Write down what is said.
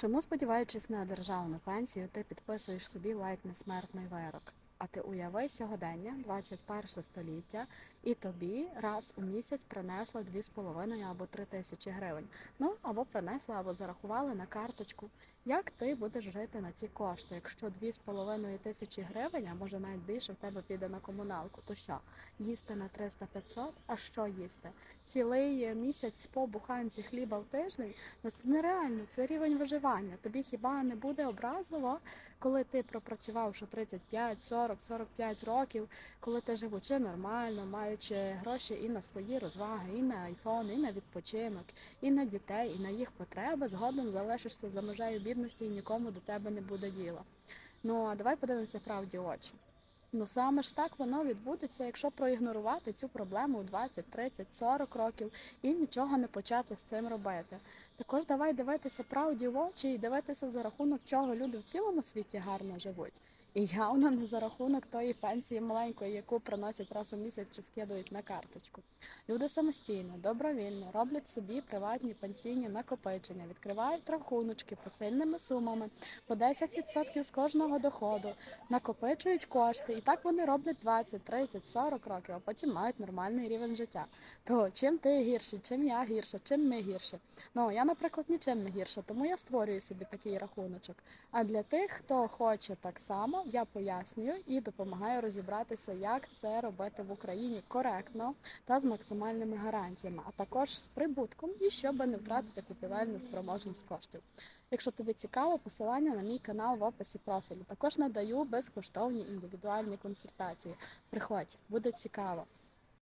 Чому, сподіваючись на державну пенсію, ти підписуєш собі ледь не смертний вирок? А ти уяви сьогодення, 21 століття, і тобі раз у місяць принесли 2,5 або 3 тисячі гривень. Ну або принесли, або зарахували на карточку. Як ти будеш жити на ці кошти? Якщо 2,5 тисячі гривень, а може навіть більше в тебе піде на комуналку, то що? Їсти на 300-500? А що їсти? Цілий місяць по буханці хліба в тиждень? Ну це нереально, це рівень виживання. Тобі хіба не буде образливо, коли ти пропрацювавши 35, 40, 45 років, коли ти живучи нормально, маючи гроші і на свої розваги, і на айфон, і на відпочинок, і на дітей, і на їх потреби, згодом залишишся за межею бідності і нікому до тебе не буде діла. Ну а давай подивимося правді очі. Ну саме ж так воно відбудеться, якщо проігнорувати цю проблему у 20, 30, 40 років і нічого не почати з цим робити. Також давай дивитися правді в очі і дивитися за рахунок чого люди в цілому світі гарно живуть. І явно не за рахунок тої пенсії маленької, яку приносять раз у місяць чи скидують на карточку. Люди самостійно, добровільно роблять собі приватні пенсійні накопичення, відкривають рахуночки посильними сумами по 10% з кожного доходу, накопичують кошти, і так вони роблять 20, 30, 40 років, а потім мають нормальний рівень життя. То чим ти гірший, чим я гірша, чим ми гірше? Ну я, наприклад, нічим не гірша, тому я створюю собі такий рахуночок. А для тих, хто хоче так само, я пояснюю і допомагаю розібратися, як це робити в Україні коректно та з максимальними гарантіями, а також з прибутком і щоб не втратити купівельну спроможність коштів. Якщо тобі цікаво, посилання на мій канал в описі профілю. Також надаю безкоштовні індивідуальні консультації. Приходь, буде цікаво.